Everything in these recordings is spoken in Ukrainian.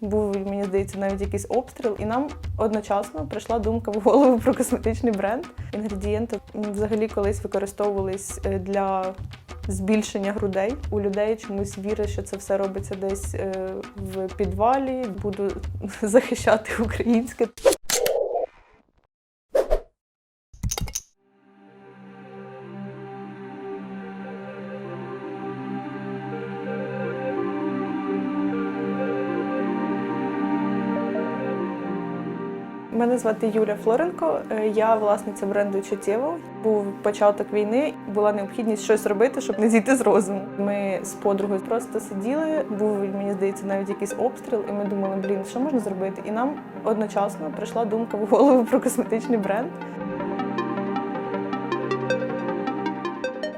Був, мені здається, навіть якийсь обстріл, і нам одночасно прийшла думка в голову про косметичний бренд. Інгредієнти взагалі колись використовувались е, для збільшення грудей. У людей чомусь віри, що це все робиться десь е, в підвалі. Буду захищати українське. Мене звати Юля Флоренко. е, Я власниця бренду Чуттєво. Був початок війни, була необхідність щось робити, щоб не зійти з розуму. Ми з подругою просто сиділи. Був мені здається навіть якийсь обстріл, і ми думали, блін, що можна зробити? І нам одночасно прийшла думка в голову про косметичний бренд.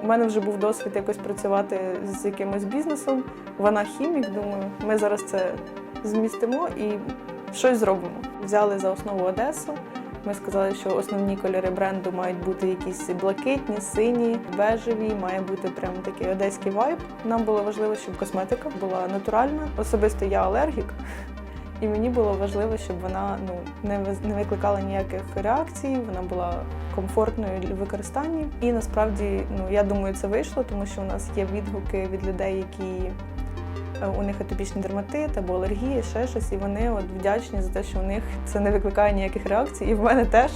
У мене вже був досвід якось працювати з якимось бізнесом. Вона хімік, думаю, ми зараз це змістимо і щось зробимо. Взяли за основу Одесу. Ми сказали, що основні кольори бренду мають бути якісь блакитні, сині, бежеві, має бути прям такий одеський вайб. Нам було важливо, щоб косметика була натуральна. Особисто я алергік, і мені було важливо, щоб вона ну не не викликала ніяких реакцій. Вона була комфортною для використання. І насправді, ну я думаю, це вийшло, тому що у нас є відгуки від людей, які у них атопічний дерматит або алергія, ще щось, і вони от вдячні за те, що у них це не викликає ніяких реакцій. І в мене теж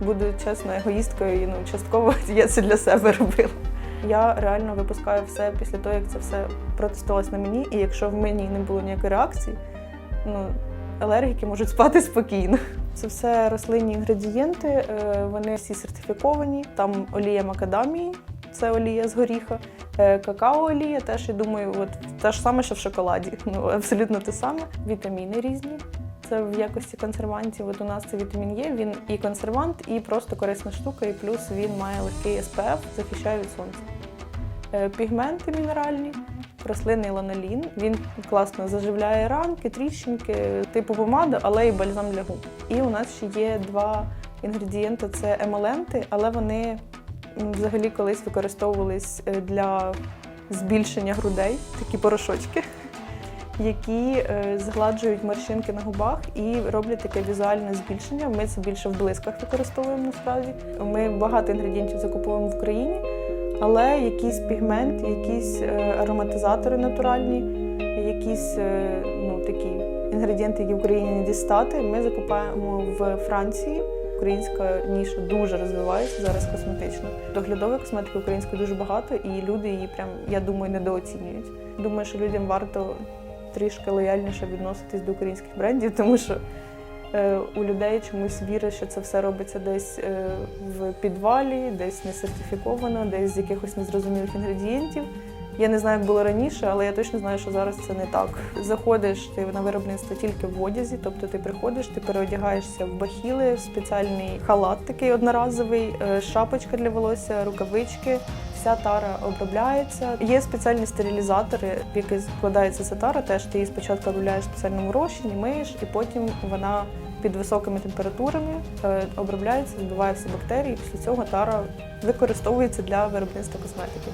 буду чесно егоїсткою, і ну частково я це для себе робила. Я реально випускаю все після того, як це все протестувалось на мені. І якщо в мені не було ніякої реакції, ну алергіки можуть спати спокійно. Це все рослинні інгредієнти, е, вони всі сертифіковані. Там олія макадамії, це олія з горіха. Е, Какао-олія теж, я думаю, от те ж саме, що в шоколаді. Ну, абсолютно те саме. Вітаміни різні. Це в якості консервантів. От у нас це вітамін Є, він і консервант, і просто корисна штука, і плюс він має легкий SPF, захищає від сонця. Е, Пігменти мінеральні, рослинний ланолін. Він класно заживляє ранки, тріщинки, типу помада, але і бальзам для губ. І у нас ще є два інгредієнти: це емоленти, але вони взагалі колись використовувались е, для збільшення грудей, такі порошочки, які е, згладжують морщинки на губах і роблять таке візуальне збільшення. Ми це більше в блисках використовуємо насправді. Ми багато інгредієнтів закуповуємо в Україні, але якийсь пігмент, якісь е, ароматизатори натуральні, якісь ну, такі інгредієнти, які в Україні дістати, ми закупаємо в Франції. Українська ніша дуже розвивається зараз косметично. Доглядової косметики української дуже багато, і люди її прям, я думаю, недооцінюють. Думаю, що людям варто трішки лояльніше відноситись до українських брендів, тому що е, у людей чомусь віра, що це все робиться десь е, в підвалі, десь не сертифіковано, десь з якихось незрозумілих інгредієнтів. Я не знаю, як було раніше, але я точно знаю, що зараз це не так. Заходиш ти на виробництво тільки в одязі, тобто ти приходиш, ти переодягаєшся в бахіли, в спеціальний халат такий одноразовий, е, шапочка для волосся, рукавички. Вся тара обробляється. Є спеціальні стерилізатори, в які складається ця тара. Теж ти її спочатку обробляєш в спеціальному розчині, миєш, і потім вона під високими температурами е, обробляється, всі бактерії. Після цього тара використовується для виробництва косметики.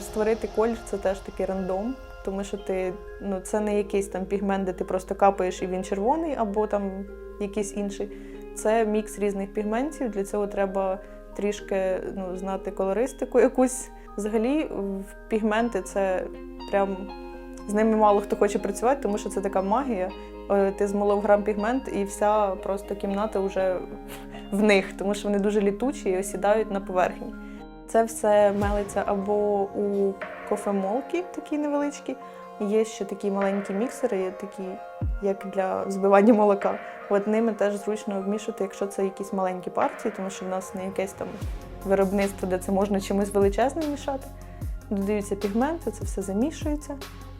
Створити колір це теж такий рандом, тому що ти ну це не якийсь там пігмент, де ти просто капаєш і він червоний, або там якийсь інший. Це мікс різних пігментів. Для цього треба трішки ну, знати колористику якусь. Взагалі, пігменти це прям з ними мало хто хоче працювати, тому що це така магія. Е, Ти змолов грам пігмент, і вся просто кімната вже в них, тому що вони дуже літучі і осідають на поверхні. Це все мелиться або у кофемолки, такі невеличкі. Є ще такі маленькі міксери, такі, як для збивання молока. От ними теж зручно вмішувати, якщо це якісь маленькі партії, тому що в нас не якесь там виробництво, де це можна чимось величезним мішати. Додаються пігменти, це все замішується,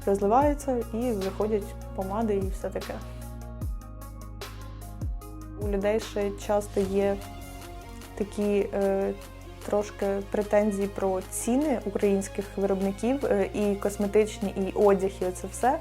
розливається і виходять помади і все таке. У людей ще часто є такі е, трошки претензії про ціни українських виробників е, і косметичні, і одяг, і це все.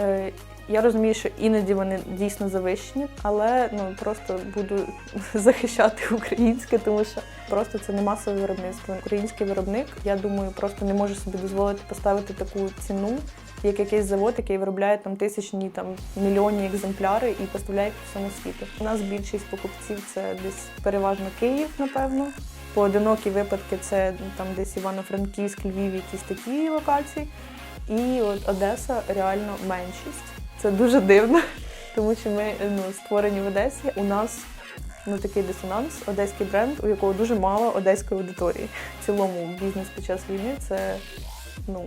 Е, я розумію, що іноді вони дійсно завищені, але ну просто буду захищати українське, тому що просто це не масове виробництво. Український виробник, я думаю, просто не може собі дозволити поставити таку ціну як якийсь завод, який виробляє там тисячні там мільйонні екземпляри і поставляє по всьому світу. У нас більшість покупців це десь переважно Київ, напевно. Поодинокі випадки це ну, там десь Івано-Франківськ, Львів, якісь такі локації. І от Одеса реально меншість. Це дуже дивно, тому що ми ну, створені в Одесі. У нас ну, такий дисонанс, одеський бренд, у якого дуже мало одеської аудиторії. В цілому бізнес під час війни це ну,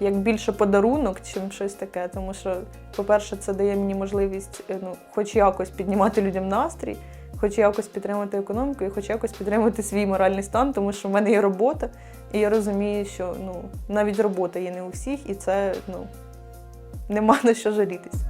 як більше подарунок, чим щось таке. Тому що, по-перше, це дає мені можливість е, ну, хоч якось піднімати людям настрій, хоч якось підтримати економіку і хоч якось підтримати свій моральний стан, тому що в мене є робота, і я розумію, що ну, навіть робота є не у всіх, і це ну, нема на що жалітись.